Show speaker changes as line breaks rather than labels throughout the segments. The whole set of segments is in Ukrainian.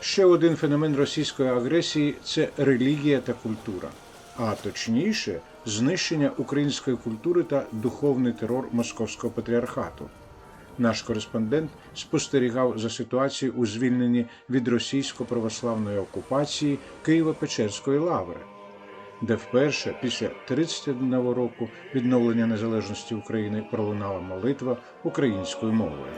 Ще один феномен російської агресії це релігія та культура, а точніше, знищення української культури та духовний терор московського патріархату. Наш кореспондент спостерігав за ситуацією у звільненні від російсько-православної окупації Києво-Печерської лаври, де вперше після 31 року відновлення незалежності України пролунала молитва українською мовою.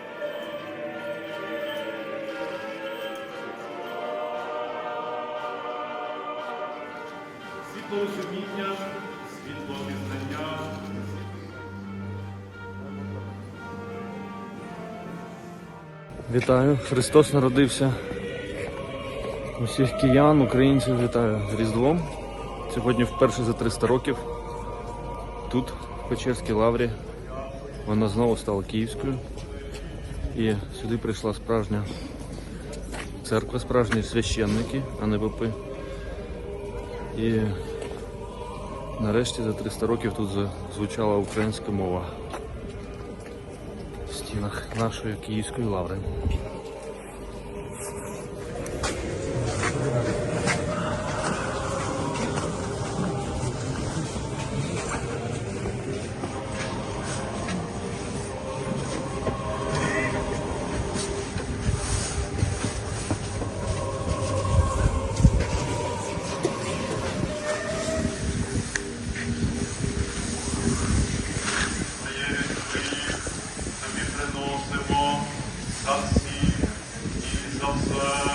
Світло світло пізнання.
Вітаю, Христос народився. Усіх киян, українців вітаю з Різдвом. Сьогодні вперше за 300 років. Тут, в Печерській лаврі, вона знову стала київською. І сюди прийшла справжня церква, справжні священники, а не попи. І нарешті за 300 років тут звучала українська мова в стінах нашої київської лаври.
Все.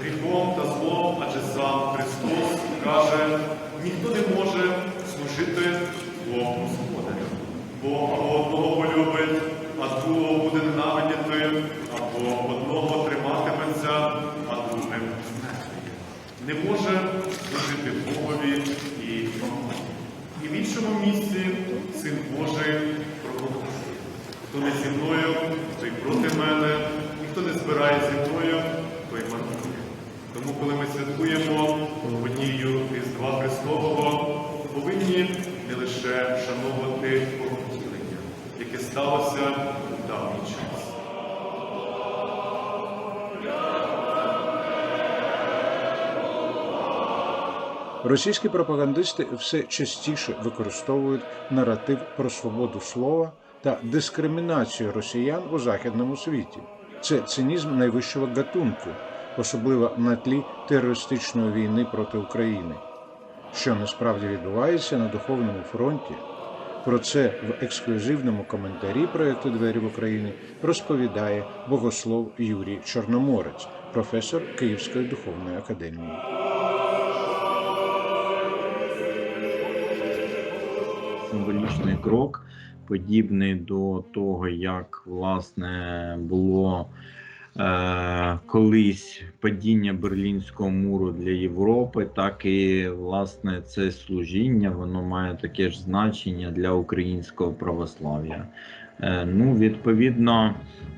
Гріхом та злом, адже сам Христос каже, ніхто не може служити двом господарям. Бо або одного полюбить, а другого буде ненавидіти, або одного триматиметься, а другим знехтує. Не може служити Богові і мамоні. І в іншому місці Син Божий проголосив. Хто не зі мною, той проти мене, і хто не збирає зі мною, той марнує. Тому, коли ми святкуємо подію Різдва Христового, повинні не лише вшановувати Боготілення, яке сталося у давній час.
Російські пропагандисти все частіше використовують наратив про свободу слова та дискримінацію росіян у західному світі. Це цинізм найвищого гатунку, особливо на тлі терористичної війни проти України. Що насправді відбувається на духовному фронті? Про це в ексклюзивному коментарі проєкту Двері в Україні розповідає богослов Юрій Чорноморець, професор Київської духовної академії.
символічний крок, подібний до того, як власне було колись падіння Берлінського муру для Європи, так і власне це служіння воно має таке ж значення для українського православ'я. Е, ну, відповідно,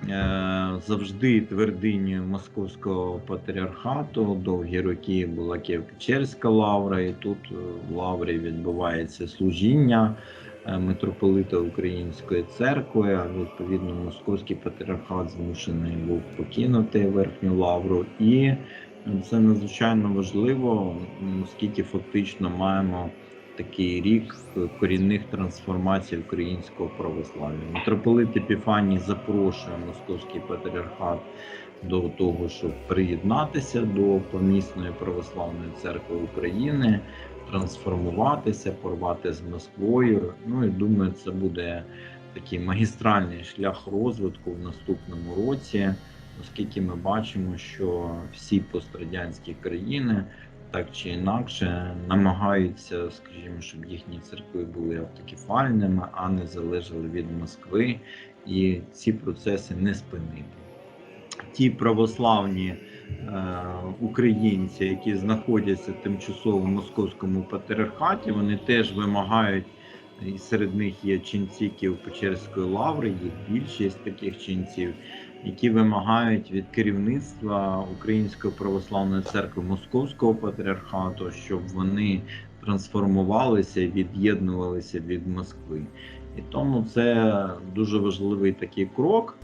е, завжди твердиню Московського патріархату довгі роки була Києво-Печерська лавра, і тут е, в лаврі відбувається служіння е, митрополита Української церкви. Відповідно, Московський патріархат змушений був покинути верхню лавру. І це надзвичайно важливо, оскільки фактично маємо такий рік корінних трансформацій українського православ'я. Митрополит Епіфаній запрошує Московський патріархат до того, щоб приєднатися до помісної православної церкви України, трансформуватися, порвати з Москвою. Ну і думаю, це буде такий магістральний шлях розвитку в наступному році, оскільки ми бачимо, що всі пострадянські країни так чи інакше намагаються, скажімо, щоб їхні церкви були автокефальними, а не залежали від Москви, і ці процеси не спинити. Ті православні е, українці, які знаходяться тимчасово в московському патріархаті, вони теж вимагають і серед них є ченці Києво-Печерської лаври, є більшість таких ченців, які вимагають від керівництва Української православної церкви Московського патріархату, щоб вони трансформувалися від'єднувалися від Москви. І тому це дуже важливий такий крок,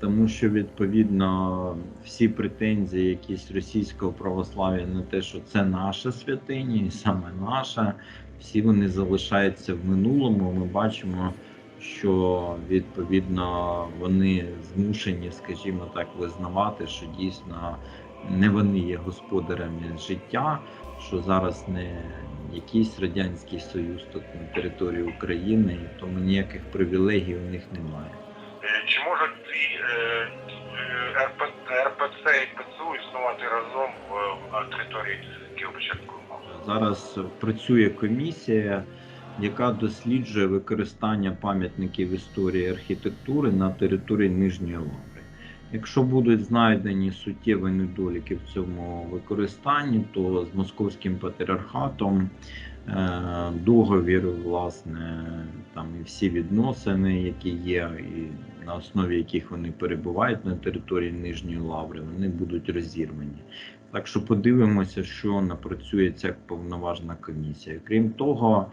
тому що відповідно всі претензії якісь російського православ'я на те, що це наша святиня, і саме наша, всі вони залишаються в минулому. Ми бачимо, що відповідно вони змушені, скажімо так, визнавати, що дійсно не вони є господарями життя, що зараз не якийсь радянський союз тут на території України, тому ніяких привілегій у них немає.
Е, Чи можуть ці е, е, РП, РПЦ і ПЦУ існувати разом в, території Києво-Печерського?
Зараз працює комісія, яка досліджує використання пам'ятників історії архітектури на території Нижньої Лаври. Якщо будуть знайдені суттєві недоліки в цьому використанні, то з московським патріархатом е, договір, власне, там і всі відносини, які є, і на основі яких вони перебувають на території Нижньої Лаври, вони будуть розірвані. Так що подивимося, що напрацює ця повноважна комісія. Крім того,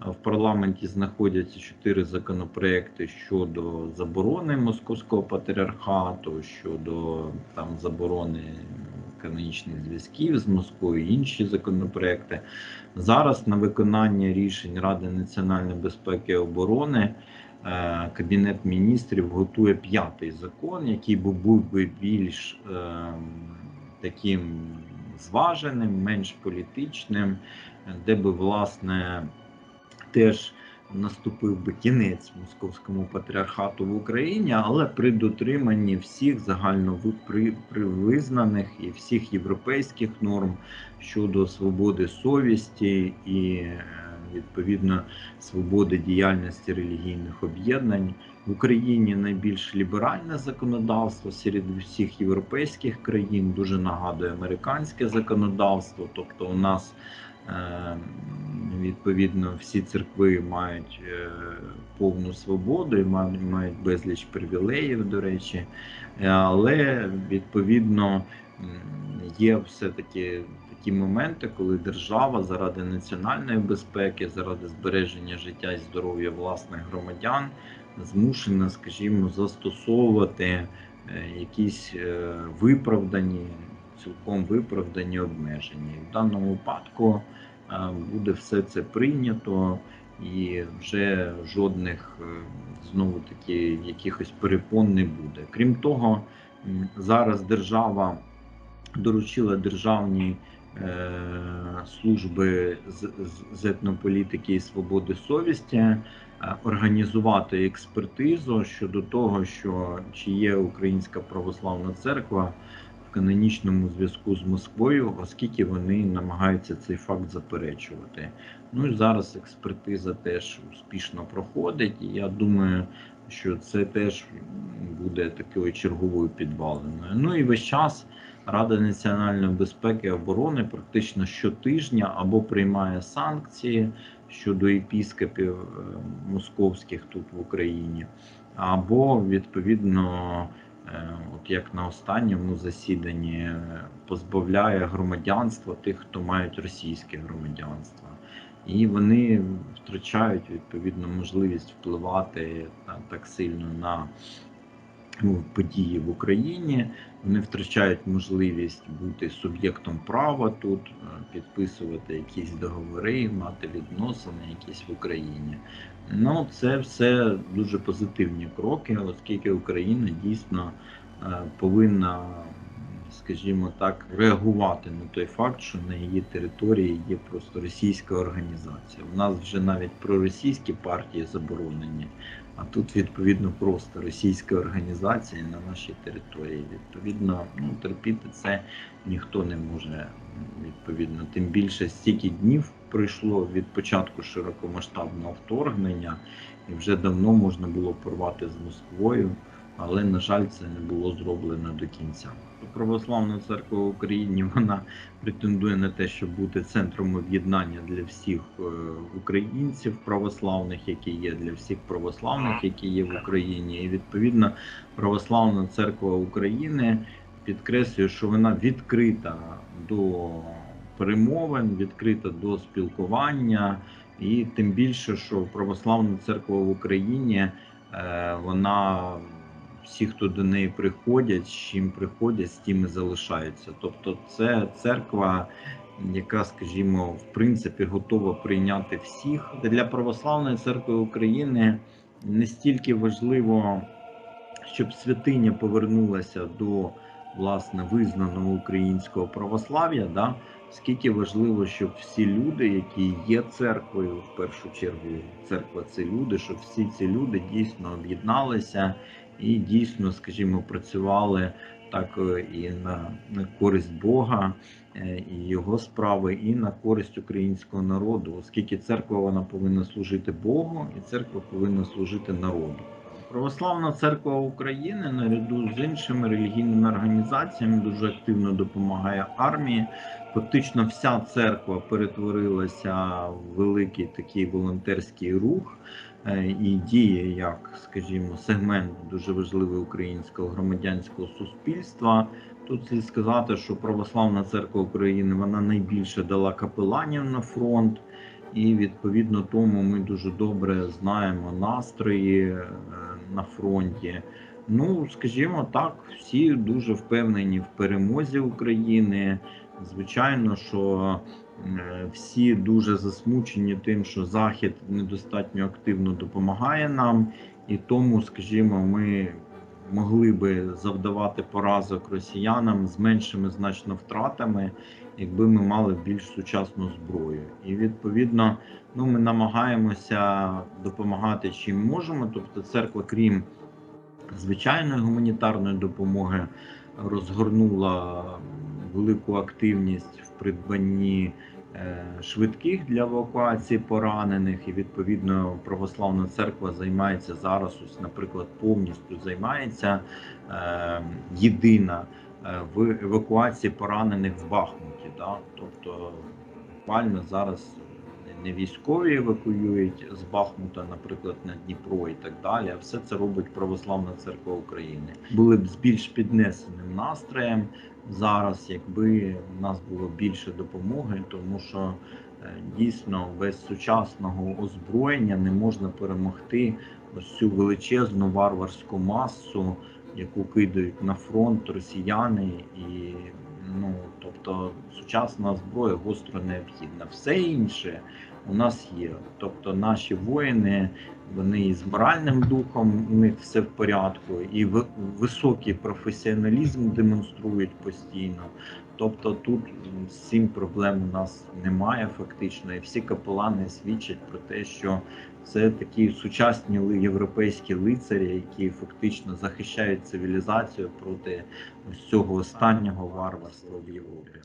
в парламенті знаходяться чотири законопроекти щодо заборони московського патріархату, щодо там заборони канонічних зв'язків з Москвою, інші законопроекти. Зараз на виконання рішень Ради національної безпеки і оборони. е, Кабінет міністрів готує п'ятий закон, який був би більш ем, таким зваженим, менш політичним, де би власне теж наступив би кінець московському патріархату в Україні, але при дотриманні всіх загально при- і всіх європейських норм щодо свободи совісті і е, відповідно свободи діяльності релігійних об'єднань. В Україні найбільш ліберальне законодавство серед всіх європейських країн дуже нагадує американське законодавство. Тобто, у нас відповідно всі церкви мають е, повну свободу і мають, безліч привілеїв, до речі, Е, але відповідно є все-таки такі моменти, коли держава заради національної безпеки, заради збереження життя і здоров'я власних громадян змушена, скажімо, застосовувати е, якісь виправдані, цілком виправдані обмеження. І в даному випадку е, буде все це прийнято, і вже жодних е, знову таки якихось перепон не буде. Крім того, зараз держава доручила державній е, служби з, з, етнополітики і свободи совісті організувати експертизу щодо того, що чи є Українська православна церква канонічному зв'язку з Москвою, оскільки вони намагаються цей факт заперечувати. Ну і зараз експертиза теж успішно проходить, і я думаю, що це теж буде такою черговою підваленою. Ну і весь час Рада національної безпеки і оборони практично щотижня або приймає санкції щодо епіскопів е, московських тут в Україні, або відповідно. Е, От як на останньому засіданні е, позбавляє громадянства тих, хто мають російське громадянство, і вони втрачають відповідно можливість впливати так сильно на ну, події в Україні. Вони втрачають можливість бути суб'єктом права тут, е, підписувати якісь договори, мати відносини якісь в Україні. Ну, це все дуже позитивні кроки, оскільки Україна дійсно е, повинна, скажімо так, реагувати на той факт, що на її території є просто російська організація. У нас вже навіть проросійські партії заборонені, а тут відповідно просто російська організація на нашій території. Відповідно, ну терпіти це ніхто не може. Відповідно, тим більше стільки днів пройшло від початку широкомасштабного вторгнення, і вже давно можна було порвати з Москвою. Але на жаль, це не було зроблено до кінця. Православна церква в Україні вона претендує на те, щоб бути центром об'єднання для всіх е, українців православних, які є для всіх православних, які є в Україні. І відповідно Православна церква України підкреслює, що вона відкрита до перемовин, відкрита до спілкування, і тим більше, що Православна церква в Україні е, вона всі, хто до неї приходять, з чим приходять, з тим і залишаються. Тобто, це церква, яка, скажімо, в принципі готова прийняти всіх. Для православної церкви України не стільки важливо, щоб святиня повернулася до власне визнаного українського православ'я, да, скільки важливо, щоб всі люди, які є церквою, в першу чергу, церква це люди, щоб всі ці люди дійсно об'єдналися і дійсно, скажімо, працювали так е, і на, на користь Бога е, і його справи, і на користь українського народу, оскільки церква вона повинна служити Богу, і церква повинна служити народу. Православна церква України наряду з іншими релігійними організаціями дуже активно допомагає армії. Фактично, вся церква перетворилася в великий такий волонтерський рух і діє як, скажімо, сегмент дуже важливий українського громадянського суспільства. Тут слід сказати, що Православна церква України вона найбільше дала капеланів на фронт. І відповідно тому ми дуже добре знаємо настрої е, на фронті. Ну, скажімо так, всі дуже впевнені в перемозі України. Звичайно, що е, всі дуже засмучені тим, що Захід недостатньо активно допомагає нам, і тому, скажімо, ми могли би завдавати поразок росіянам з меншими значно втратами, якби ми мали більш сучасну зброю. І відповідно, ну ми намагаємося допомагати чим можемо. Тобто, церква, крім звичайної гуманітарної допомоги, розгорнула велику активність придбанні е, швидких для евакуації поранених, і відповідно православна церква займається зараз. Ось, наприклад, повністю займається е, єдина е, в евакуації поранених в Бахмуті. Да? Тобто буквально зараз не військові евакуюють з Бахмута, наприклад, на Дніпро і так далі. А все це робить Православна церква України. Були б з більш піднесеним настроєм зараз, якби в нас було більше допомоги, тому що е, дійсно без сучасного озброєння не можна перемогти ось цю величезну варварську масу, яку кидають на фронт росіяни, і ну тобто сучасна зброя гостро необхідна. Все інше у нас є. Тобто наші воїни, вони і з моральним духом, у них все в порядку, і ви- високий професіоналізм демонструють постійно. Тобто тут з цим проблем у нас немає фактично, і всі капелани свідчать про те, що це такі сучасні європейські лицарі, які фактично захищають цивілізацію проти ось цього останнього варварства в Європі.